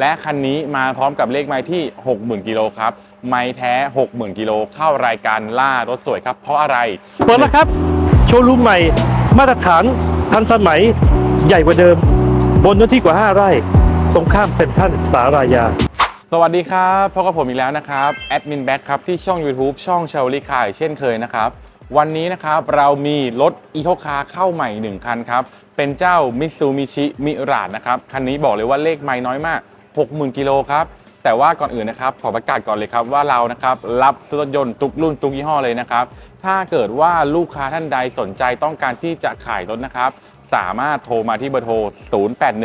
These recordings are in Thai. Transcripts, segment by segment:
และคันนี้มาพร้อมกับเลขไม้ที่ 60,000กิโลครับ ไม้แท้ 60,000กิโลเข้ารายการล่ารถสวยครับ เพราะอะไร เปิดแล้วครับ โชว์รูมใหม่ มาตรฐานทันสมัยใหญ่กว่าเดิม บนเนื้อที่กว่า 5 ไร่ ตรงข้ามเซ็นทรัลสารายา สวัสดีครับพบกับผมอีกแล้วนะครับแอดมินแบ็คครับที่ช่อง YouTube ช่องเชลลี่คายเช่นเคยนะครับวันนี้นะครับเรามีรถอีโคคาเข้าใหม่ 1 คันครับ เป็นเจ้า Mitsubishi Mirage นะครับ คันนี้บอกเลยว่าเลขไม่น้อยมาก 60,000 กิโลครับ แต่ว่าก่อนอื่นนะครับขอประกาศก่อนเลยครับว่าเรานะครับรับซื้อรถยนต์ทุกรุ่นทุกยี่ห้อเลยนะครับ ถ้าเกิดว่าลูกค้าท่านใดสนใจต้องการที่จะขายรถนะครับสามารถโทรมาที่เบอร์โทร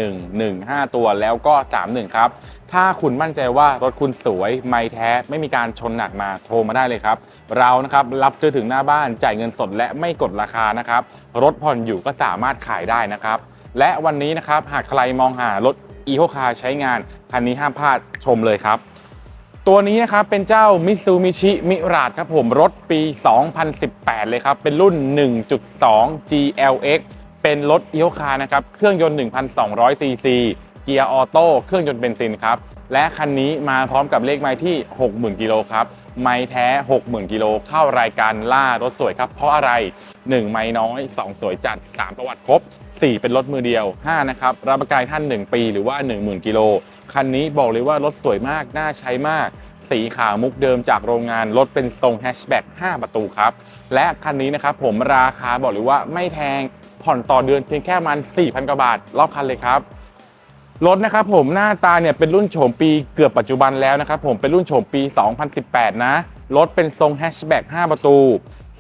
081115 ตัวแล้วก็ 31 ครับ ถ้าคุณมั่นใจว่ารถคุณสวย ไม่แท้ ไม่มีการชนหนักมาโทรมาได้เลยครับ เรานะครับรับซื้อถึงหน้าบ้าน จ่ายเงินสดและไม่กดราคานะครับ รถผ่อนอยู่ก็สามารถขายได้นะครับ และวันนี้นะครับหากใครมองหารถ อีโคคาใช้งานคันนี้ห้ามพลาดชมเลยครับ ตัวนี้นะครับเป็นเจ้า Mitsubishi Mirage ครับผมรถปี 2018 เลยครับ เป็นรุ่น 1.2 GLX เป็นรถอีโคคานะครับเครื่องยนต์ 1,200 ซีซีเกียร์ออโต้เครื่องยนต์เบนซินครับและคันนี้มาพร้อมกับเลขไม้ที่ 60,000 กิโลครับ ไม้แท้ 60,000 กิโลเข้ารายการล่ารถสวยครับ เพราะอะไร 1 ไม้น้อย 2 สวยจัด 3 ประวัติครบ 4 เป็นรถมือเดียว 5 นะครับ รับประกันท่าน 1 ปี หรือว่า 10,000 กิโล คันนี้บอกเลยว่ารถสวยมาก น่าใช้มาก สีขาวมุกเดิมจากโรงงาน รถเป็นทรงแฮชแบ็ก5 ประตูครับ และคันนี้นะครับผมราคาบอกเลยว่าไม่แพง ผ่อนต่อเดือนเพียงแค่มัน 4,000 กว่าบาท รอบคันเลยครับรถนะครับผมหน้าตาเนี่ยเป็นรุ่นโฉมปีเกือบปัจจุบันแล้วนะครับผมเป็นรุ่นโฉมปี 2018 นะ รถเป็นทรงแฮชแบ็ก5 ประตู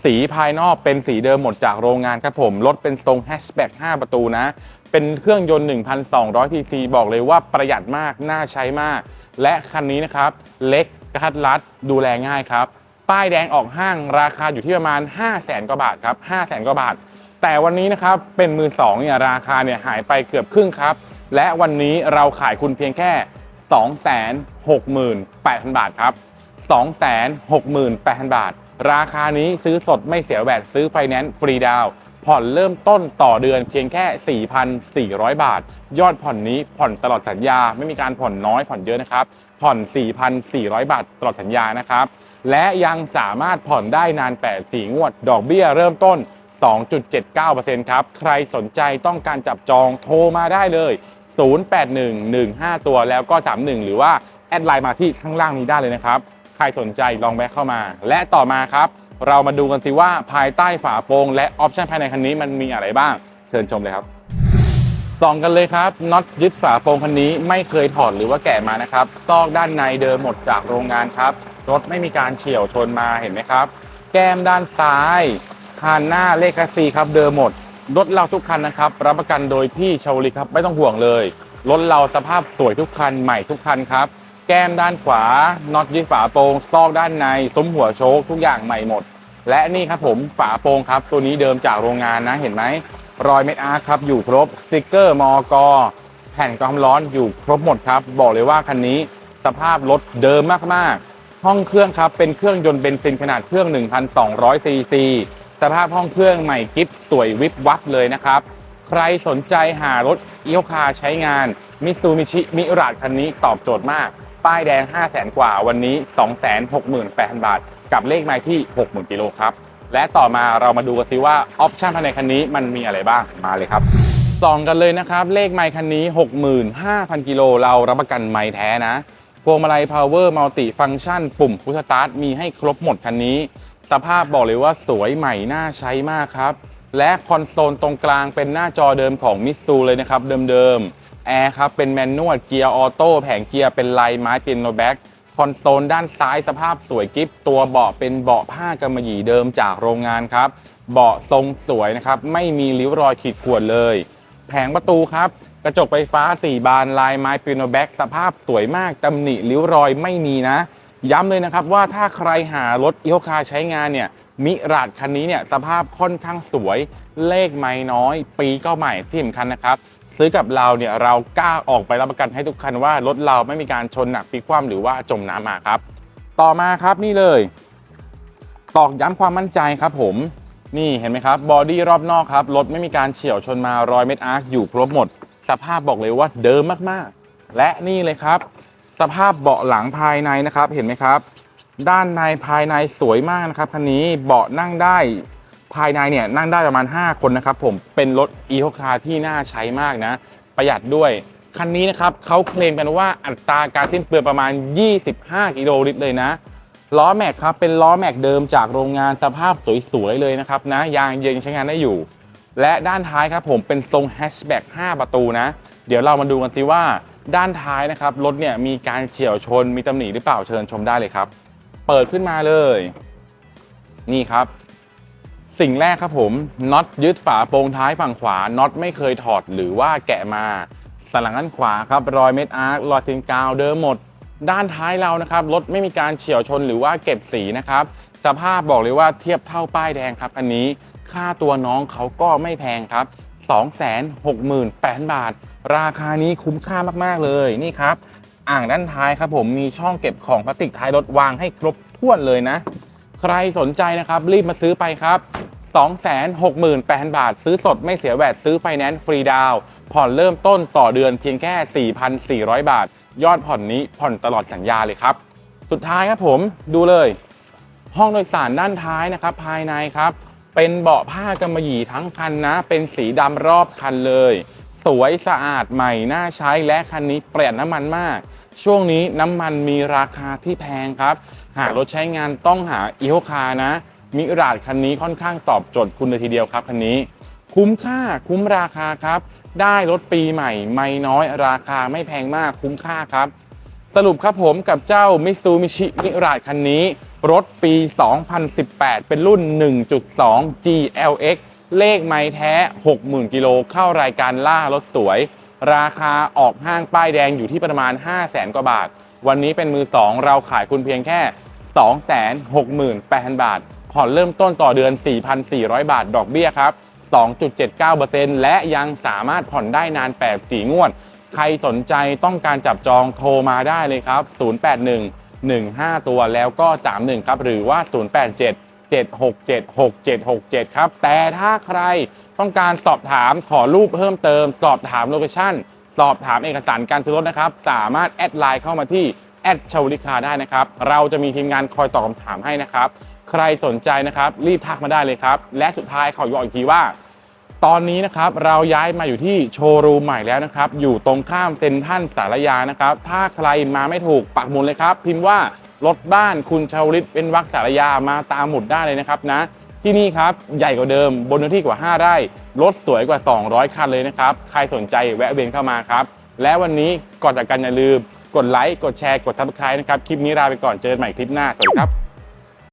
สีภายนอกเป็นสีเดิมหมดจากโรงงานครับผม รถเป็นทรงแฮชแบ็ก5ประตูนะ เป็นเครื่องยนต์ 1,200 cc บอกเลยว่าประหยัดมาก น่าใช้มาก และคันนี้นะครับ เล็กกระทัดรัดดูแลง่ายครับ ป้ายแดงออกห้างราคาอยู่ที่ประมาณ 5 0 0แสนกว่าบาทครับ5 0 0แสนกว่าบาท แต่วันนี้นะครับ เป็นมือสองเนี่ยราคาเนี่ยหายไปเกือบครึ่งครับ และวันนี้เราขายคุณเพียงแค่ 268,000 บาทครับ 268,000 บาท ราคานี้ซื้อสดไม่เสียแวดซื้อไฟแนนซ์ฟรีดาวน์ผ่อนเริ่มต้นต่อเดือนเพียงแค่ 4,400 บาท ยอดผ่อนนี้ผ่อนตลอดสัญญา ไม่มีการผ่อนน้อยผ่อนเยอะนะครับ ผ่อน 4,400 บาทตลอดสัญญานะครับ และยังสามารถผ่อนได้นาน 8 4 งวด ดอกเบี้ยเริ่มต้น 2.79%ครับ ใครสนใจต้องการจับจองโทรมาได้เลย 081115 ตัวแล้วก็ 31 หรือว่า แอดไลน์มาที่ข้างล่างนี้ได้เลยนะครับ ใครสนใจลองแวะเข้ามา และต่อมาครับ เรามาดูกันสิว่าภายใต้ฝาโปร่งและออปชันภายในคันนี้มันมีอะไรบ้าง เชิญชมเลยครับส่องกันเลยครับน็อตยึดฝาโปร่งคันนี้ไม่เคยถอดหรือว่าแกะมานะครับ ซอกด้านในเดิมหมดจากโรงงานครับ รถไม่มีการเฉี่ยวชนมาเห็นไหมครับ แก้มด้านซ้ายคานหน้าเลขซีครับเดิมหมด รถเราทุกคันนะครับ รับประกันโดยพี่ชาวลิครับไม่ต้องห่วงเลย รถเราสภาพสวยทุกคันใหม่ทุกคันครับ แก้มด้านขวาน็อตยึดฝาโปร่งซอกด้านในซุ้มหัวโชคทุกอย่างใหม่หมด และนี่ครับผมฝาโปรงครับ ตัวนี้เดิมจากโรงงานนะเห็นไหมรอยเม็ดอาร์ครับอยู่ครบสติกเกอร์มอกแผ่นกรองความร้อนอยู่ครบหมดครับ บอกเลยว่าคันนี้สภาพรถเดิมมากๆ ห้องเครื่องครับเป็นเครื่องยนต์เบนซินขนาดเครื่อง 1,200ซีซีสภาพห้องเครื่องใหม่กิฟสวยวิบวับเลยนะครับ ใครสนใจหารถอีโคคาใช้งานมิซูมิชิมิราดคันนี้ตอบโจทย์มาก ป้ายแดง 5 0 0แสนกว่าวันนี้ 268,000 บาท กับเลขไม้ที่ 60,000กิโลครับ และต่อมาเรามาดูกันซิว่าออปชันภายในคันนี้มันมีอะไรบ้างมาเลยครับส่องกันเลยนะครับ เลขไมค์คันนี้ 65,000 กิโลเรารับประกันไมค์แท้นะพวงมาลัย power multi function ปุ่มพุชสตาร์ทมีให้ครบหมดคันนี้ สภาพบอกเลยว่าสวยใหม่น่าใช้มากครับ และคอนโซลตรงกลางเป็นหน้าจอเดิมของมิสตูเลยนะครับเดิมๆ แอร์ครับ เป็นแมนนวลเกียร์ออโต้แผงเกียร์เป็นลายไม้เป็นโนแบ็กคอนโซลด้านซ้ายสภาพสวยกิฟตัวเบาะเป็นเบาะผ้ากำมะหยี่เดิมจากโรงงานครับ เบาะทรงสวยนะครับ ไม่มีริ้วรอยขีดข่วนเลย แผงประตูครับ กระจกไฟฟ้า 4 บานลายไม้ปิโนแบ็กสภาพสวยมากตำหนิริ้วรอยไม่มีนะ ย้ำเลยนะครับว่าถ้าใครหารถอีโคคาใช้งานเนี่ยมิราดคันนี้เนี่ยสภาพค่อนข้างสวย เลขไม่น้อย ปีก็ใหม่ที่สำคัญนะครับ ซื้อกับเราเนี่ยเรากล้าออกไปรับประกันให้ทุกคันว่ารถเราไม่มีการชนหนักพลิกคว่ำหรือว่าจมน้ำมาครับ ต่อมาครับนี่เลย ตอกย้ำความมั่นใจครับผมนี่เห็นไหมครับบอดี้รอบนอกครับรถไม่มีการเฉี่ยวชนมารอยเม็ดอาร์คอยู่ครบหมด สภาพบอกเลยว่าเดิมมากๆ และนี่เลยครับ สภาพเบาะหลังภายในนะครับเห็นไหมครับ ด้านในภายในสวยมากนะครับคันนี้เบาะนั่งได้ ภายในเนี่ยนั่งได้ประมาณ 5 คนนะครับผมเป็นรถ e ี o คาที่น่าใช้มากนะ ประหยัดด้วย คันนี้นะครับเขาเคลมกันว่าอัตราการสิ้นเปลืองประมาณ 25 กิโลลิตรเลยนะล้อแม็กครับเป็นล้อแม็กเดิมจากโรงงานสภาพสวยๆเลยนะครับนะยางเย็นใช้งานได้อยู่ และด้านท้ายครับผมเป็นทรงแฮชแบ็ก5ประตูนะ เดี๋ยวเรามาดูกันสิว่าด้านท้ายนะครับรถเนี่ยมีการเฉียวชนมีตำหนิหรือเปล่าเชิญชมได้เลยครับ เปิดขึ้นมาเลย นี่ครับ สิ่งแรกครับผมน็อตยึดฝาโปรงท้ายฝั่งขวาน็อตไม่เคยถอดหรือว่าแกะมาสันหลังด้านขวาครับรอยเม็ดอาร์ครอยซินกาวเดิมหมด ด้านท้ายเรานะครับรถไม่มีการเฉียวชนหรือว่าเก็บสีนะครับสภาพบอกเลยว่าเทียบเท่าป้ายแดงครับ อันนี้ค่าตัวน้องเขาก็ไม่แพงครับ 268,000 บาท ราคานี้คุ้มค่ามากๆเลยนี่ครับ อ่างด้านท้ายครับผมมีช่องเก็บของพลาสติกท้ายรถวางให้ครบถ้วนเลยนะ ใครสนใจนะครับรีบมาซื้อไปครับ 268,000 บาท ซื้อสดไม่เสียแวดซื้อไฟแนนซ์ฟรีดาวผ่อนเริ่มต้นต่อเดือนเพียงแค่ 4,400 บาท ยอดผ่อนนี้ผ่อนตลอดสัญญาเลยครับ สุดท้ายครับผมดูเลย ห้องโดยสารด้านท้ายนะครับ ภายในครับ เป็นเบาะผ้ากำมะหยี่ทั้งคันนะ เป็นสีดำรอบคันเลย สวยสะอาดใหม่น่าใช้และคันนี้ประหยัดน้ำมันมากช่วงนี้น้ำมันมีราคาที่แพงครับ หากรถใช้งานต้องหาอีโ c คานะ มิราดคันนี้ค่อนข้างตอบโจทย์คุณเลยทีเดียวครับคันนี้ คุ้มค่าคุ้มราคาครับ ได้รถปีใหม่ ไม่น้อยราคาไม่แพงมากคุ้มค่าครับ สรุปครับผมกับเจ้า Mitsubishi Mirage คันนี้ รถปี 2018 เป็นรุ่น 1.2 GLX เลขไม้แท้ 60,000 กิโลเข้ารายการล่ารถสวย ราคาออกห้างป้ายแดงอยู่ที่ประมาณ 500,000กว่าบาท วันนี้เป็นมือ 2 เราขายคุณเพียงแค่ 268,000 บาท ผ่อนเริ่มต้นต่อเดือน 4,400 บาท ดอกเบี้ยครับ 2.79%และยังสามารถผ่อนได้นาน8สีงวด ใครสนใจต้องการจับจองโทรมาได้เลยครับ 081 15 ตัวแล้วก็ 31 ครับ หรือว่า 087 767 6767 ครับ แต่ถ้าใครต้องการสอบถามขอรูปเพิ่มเติม สอบถามโลเคชั่น สอบถามเอกสารการซื้อรถนะครับ สามารถแอดไลน์เข้ามาที่แอดชาวลิคาได้นะครับ เราจะมีทีมงานคอยตอบคำถามให้นะครับ ใครสนใจนะครับ รีบทักมาได้เลยครับ และสุดท้ายขอบอกอีกทีว่า ตอนนี้นะครับเราย้ายมาอยู่ที่โชว์รูมใหม่แล้วนะครับ อยู่ตรงข้ามเซ็นทรัลสารยานะครับ ถ้าใครมาไม่ถูกปักหมุดเลยครับ พิมพ์ว่ารถบ้านคุณชาวลิตเป็นวักสารยามาตามหมุดได้เลยนะครับนะที่นี่ครับใหญ่กว่าเดิมบนเนื้อที่กว่า 5 ไร่รถสวยกว่า 200 คันเลยนะครับ ใครสนใจแวะเวียนเข้ามาครับ และวันนี้ก่อนจากกันอย่าลืม กดไลค์กดแชร์กด subscribe นะครับ คลิปนี้ลาไปก่อนเจอกันใหม่คลิปหน้า สวัสดีครับ